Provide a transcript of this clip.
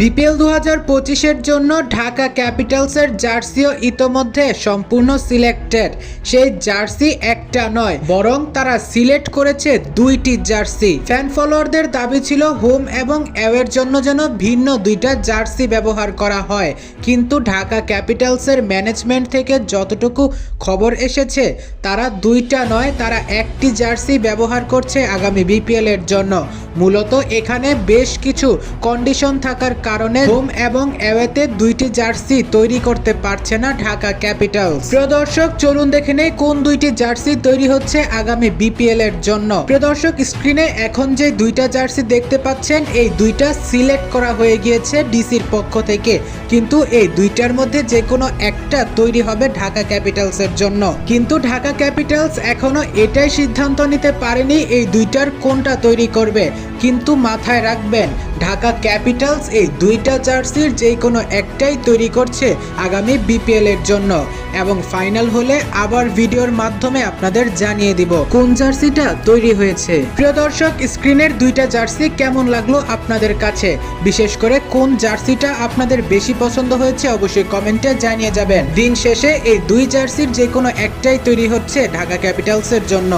BPL দু হাজার পঁচিশের জন্য ঢাকা ক্যাপিটালসের জার্সিও ইতোমধ্যে সম্পূর্ণ সিলেক্টেড। সেই জার্সি একটা নয়, বরং তারা সিলেক্ট করেছে দুইটি জার্সি। ফ্যান ফলোয়ারদের দাবি ছিল হোম এবং অ্যাওয়ের জন্য যেন ভিন্ন দুইটা জার্সি ব্যবহার করা হয়। কিন্তু ঢাকা ক্যাপিটালসের ম্যানেজমেন্ট থেকে যতটুকু খবর এসেছে, তারা দুইটা নয়, তারা একটি জার্সি ব্যবহার করছে আগামী বিপিএলের জন্য। মূলত এখানে বেশ কিছু কন্ডিশন থাকার কারণে হোম এবং অ্যাওয়েতে দুইটি জার্সি তৈরি করতে পারছে না ঢাকা ক্যাপিটালস। প্রিয় দর্শক, চলুন দেখে নেই কোন দুইটি জার্সি তৈরি হচ্ছে আগামী বিপিএল এর জন্য। প্রিয় দর্শক, স্ক্রিনে এখন যে দুইটা জার্সি দেখতে পাচ্ছেন, এই দুইটা সিলেক্ট করা হয়ে গিয়েছে ডিসির পক্ষ থেকে। কিন্তু এই দুইটার মধ্যে যে কোনো একটা তৈরি হবে ঢাকা ক্যাপিটালস এর জন্য। কিন্তু ঢাকা ক্যাপিটালস এখনও এটাই সিদ্ধান্ত নিতে পারেনি এই দুইটার কোনটা তৈরি করবে। কিন্তু মাথায় রাখবেন, ঢাকা ক্যাপিটালস এই দুইটা জার্সির যে কোনো একটাই তৈরি করছে আগামী বিপিএল এর জন্য। এবং ফাইনাল হলে আবার ভিডিওর মাধ্যমে আপনাদের জানিয়ে দিব কোন জার্সিটা তৈরি হয়েছে। প্রিয় দর্শক, স্ক্রিনের দুইটা জার্সি কেমন লাগল আপনাদের কাছে? বিশেষ করে কোন জার্সিটা আপনাদের বেশি পছন্দ হয়েছে অবশ্যই কমেন্টে জানিয়ে যাবেন। দিন শেষে এই দুই জার্সির যে কোনো একটাই তৈরি হচ্ছে ঢাকা ক্যাপিটালসের জন্য।